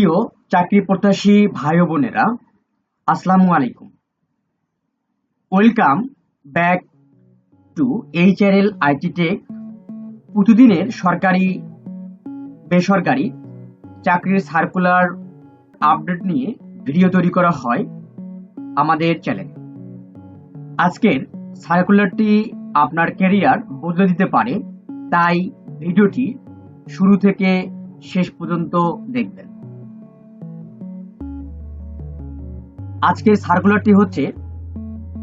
প্রিয় চাকরি প্রত্যাশী ভাই বোনেরা, আসসালামু আলাইকুম। Welcome back to HRL IT tech, প্রতিদিনের সরকারি, বেসরকারি চাকরির সার্কুলার আপডেট নিয়ে ভিডিও তৈরি করা হয় আমাদের চ্যানেলে। আজকের সার্কুলারটি আপনার ক্যারিয়ার বদলে দিতে পারে, তাই ভিডিওটি শুরু থেকে শেষ পর্যন্ত দেখবেন। আজকের সার্কুলারটি হচ্ছে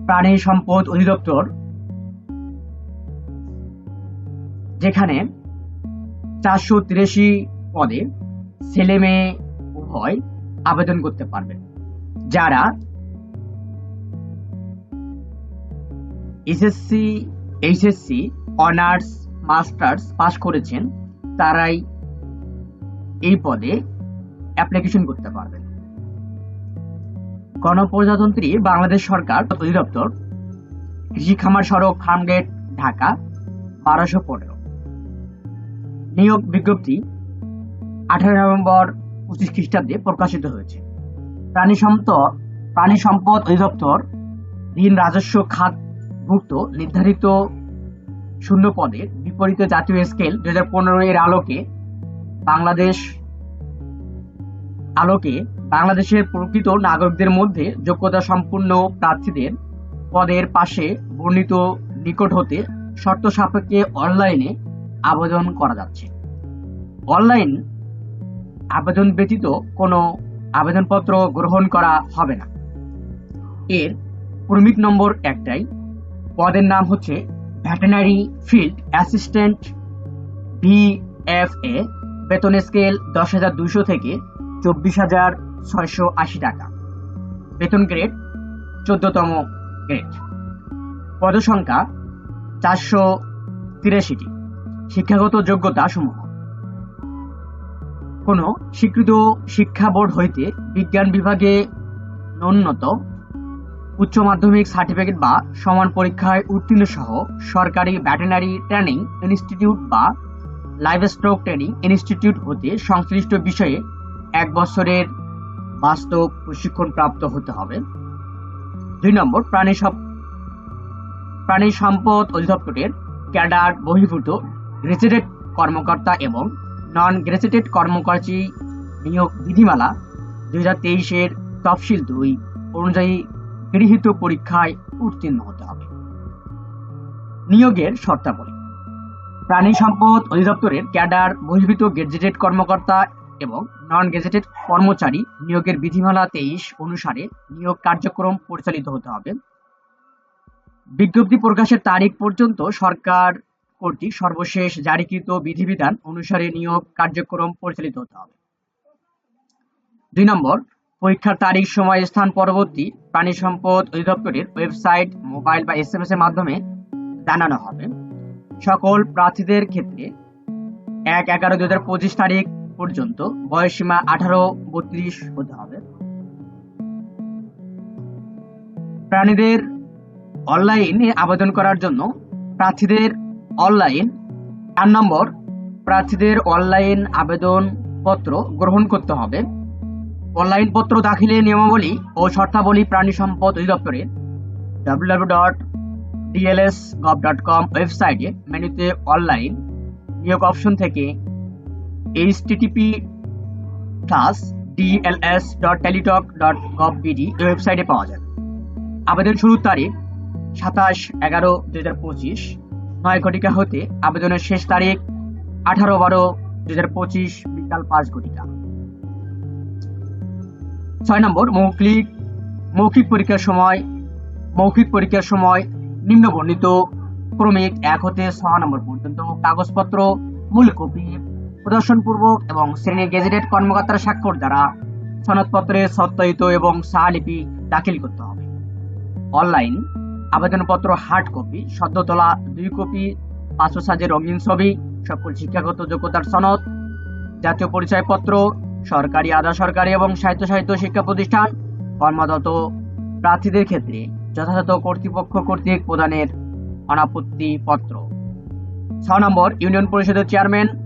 প্রাণী সম্পদ অধিদপ্তর, যেখানে চারশো তিরাশি পদে ছেলে মেয়ে উভয় আবেদন করতে পারবেন যারা SSC, HSC, honours, masters pass করেছেন, তারাই এই পদে অ্যাপ্লিকেশন করতে পারবেন। গণপ্রজাতন্ত্রী বাংলাদেশ সরকার অধিদপ্তর, কৃষি খামার সড়ক ফার্মগেট ঢাকা, বারোশো পনেরো। নিয়োগ বিজ্ঞপ্তি আঠারো নভেম্বর পঁচিশ খ্রিস্টাব্দে প্রকাশিত হয়েছে। প্রাণী সম্পদ প্রাণী সম্পদ অধিদপ্তর ঋণ রাজস্ব খাতভুক্ত নির্ধারিত শূন্য পদের বিপরীতে জাতীয় স্কেল দুই হাজার পনেরো এর আলোকে বাংলাদেশ আলোকে বাংলাদেশের প্রকৃত নাগরিকদের মধ্যে যোগ্যতা সম্পূর্ণ প্রার্থীদের পদের পাশে বর্ণিত নিকট হতে শর্ত সাপেক্ষে অনলাইনে আবেদন করা যাচ্ছে। অনলাইন আবেদন ব্যতীত কোনো আবেদনপত্র গ্রহণ করা হবে না। এর ক্রমিক নম্বর একটাই। পদের নাম হচ্ছে ভেটেনারি ফিল্ড অ্যাসিস্ট্যান্ট ভিএফএ বেতন স্কেল দশ হাজার দুশো থেকে চব্বিশ হাজার ছয়শো আশি টাকা। বেতন গ্রেড চোদ্দতম গ্রেড পদসংখ্যা চারশো তিরাশিটি। শিক্ষাগত যোগ্যতা সমূহ কোন স্বীকৃত শিক্ষা বোর্ড হইতে বিজ্ঞান বিভাগে ন্যূনতম উচ্চ মাধ্যমিক সার্টিফিকেট বা সমান পরীক্ষায় উত্তীর্ণ সহ সরকারি ভ্যাটেনারি ট্রেনিং ইনস্টিটিউট বা লাইভ লাইভস্টক ট্রেনিং ইনস্টিটিউট হতে সংশ্লিষ্ট বিষয়ে এক বছরের বাস্তব প্রশিক্ষণ প্রাপ্ত হতে হবে। দুই নম্বর, প্রাণী প্রাণী সম্পদ অধিদপ্তরের ক্যাডার বহির্ভূত গ্রেজুয়েটেড কর্মকর্তা এবং নন গ্রেজুয়েটেড কর্মকর্তী নিয়োগ বিধিমালা দুই হাজার তেইশের তফসিল দুই অনুযায়ী গৃহীত পরীক্ষায় উত্তীর্ণ হতে হবে। নিয়োগের শর্তাবলী, প্রাণী সম্পদ অধিদপ্তরের ক্যাডার বহির্ভূত গেজেটেড কর্মকর্তা এবং নন গেজেটেড কর্মচারী নিয়োগের বিধিমালা তেইশ অনুসারে নিয়োগ কার্যক্রম পরিচালিত হতে হবে। বিজ্ঞপ্তি প্রকাশের তারিখ পর্যন্ত সরকার কর্তৃক সর্বশেষ জারিকৃত বিধিবিধান অনুসারে নিয়োগ কার্যক্রম পরিচালিত হতে হবে। দুই নম্বর, পরীক্ষার তারিখ, সময়, স্থান পরবর্তী প্রাণী সম্পদ অধিদপ্তরের ওয়েবসাইট, মোবাইল বা এস এম এস এর মাধ্যমে জানানো হবে। সকল প্রার্থীদের ক্ষেত্রে এক এগারো দুই হাজার পঁচিশ তারিখ পর্যন্ত বয়সসীমা আঠারো, বত্রিশ হতে হবে। প্রাণীদের অনলাইনে আবেদন করার জন্য প্রার্থীদের অনলাইন চার নম্বর, প্রার্থীদের অনলাইন আবেদন পত্র গ্রহণ করতে হবে। অনলাইন পত্র দাখিলের নিয়মাবলী ও শর্তাবলী প্রাণী সম্পদ অধিদপ্তরে W dot DLS gov dot com ওয়েবসাইটে মেনুতে অনলাইন নিয়োগ অপশন থেকে HTTP plus DLS Teletalk dot BD ওয়েবসাইটে পাওয়া যাবে। আবেদন শুরুর তারিখ সাতাশ এগারো দুই হাজার পঁচিশ। নয় ঘটিকা হতে আবেদনের শেষ তারিখ আঠারো বারো দুই হাজার পঁচিশ, বিকাল পাঁচ ঘটিকা। ছয় নম্বর, মৌখিক মৌখিক পরীক্ষার সময় মৌখিক পরীক্ষার সময় নিম্ন বর্ণিত ক্রমিক এক হতে ছয় নম্বর পর্যন্ত কাগজপত্র, মূল কপি প্রদর্শনপূর্বক এবং শ্রেণির গেজেটেড কর্মকর্তার স্বাক্ষর দ্বারা সনদপত্রে সত্যায়িত এবং সাহালিপি দাখিল করতে হবে। অনলাইন আবেদনপত্র হার্ড কপি সদ্য তোলা দুই কপি, পাঁচশো সাজের রঙিন ছবি, সকল শিক্ষাগত যোগ্যতার সনদ, জাতীয় পরিচয়পত্র, সরকারি, আধা সরকারি এবং স্বায়ত্তশাসিত শিক্ষা প্রতিষ্ঠান, কর্মরত প্রার্থীদের ক্ষেত্রে যথাযথ কর্তৃপক্ষ কর্তৃক প্রদানের অনাপত্তি পত্র। ছ নম্বর, ইউনিয়ন পরিষদের চেয়ারম্যান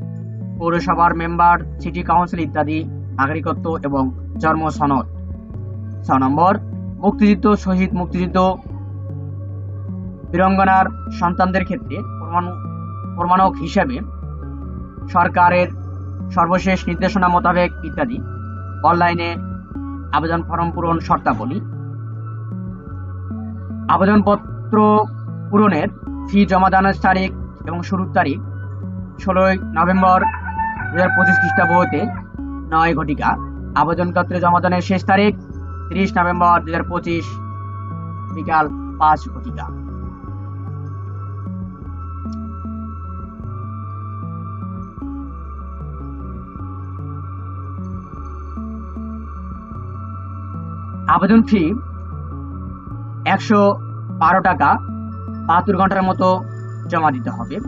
পৌরসভার মেম্বার সিটি কাউন্সিল ইত্যাদি, নাগরিকত্ব এবং জন্ম সনদ। ছ নম্বর, মুক্তিযুদ্ধ, শহীদ মুক্তিযুদ্ধ। বীরঙ্গনার সন্তানদের ক্ষেত্রে প্রমাণ- প্রমাণক হিসেবে সরকারের সর্বশেষ নির্দেশনা মোতাবেক ইত্যাদি অনলাইনে আবেদন ফর্ম পূরণ শর্তাবলী। আবেদনপত্র পূরণের ফি জমাদানের তারিখ এবং শুরুর তারিখ ষোলোই নভেম্বর দু হাজার পঁচিশ খ্রিস্টাব্দ নয় ঘটিকা। আবেদনপত্র জমাদানের শেষ তারিখ তিরিশ নভেম্বর দু হাজার পঁচিশ, বিকাল পাঁচ ঘটিকা। আবেদন ফি একশো বারো টাকা, বাহাত্তর ঘণ্টার মতো জমা দিতে হবে।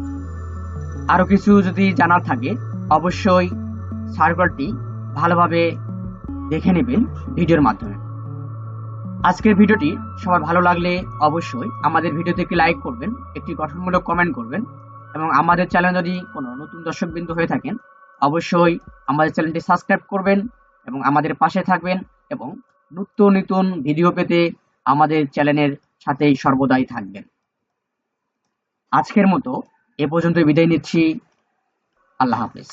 আরও কিছু যদি জানার থাকে অবশ্যই সার্ভারটি ভালোভাবে দেখে নেবেন ভিডিওর মাধ্যমে। আজকের ভিডিওটি সবার ভালো লাগলে অবশ্যই আমাদের ভিডিওতে একটি লাইক করবেন, একটি গঠনমূলক কমেন্ট করবেন এবং আমাদের চ্যানেল যদি কোনো নতুন দর্শকবিন্দু হয়ে থাকেন, অবশ্যই আমাদের চ্যানেলটি সাবস্ক্রাইব করবেন এবং আমাদের পাশে থাকবেন এবং নিত্য নতুন ভিডিও পেতে আমাদের চ্যানেলের সাথেই সর্বদাই থাকবেন। আজকের মতো এ পর্যন্ত বিদায় নিচ্ছি। আল্লাহ হাফেজ।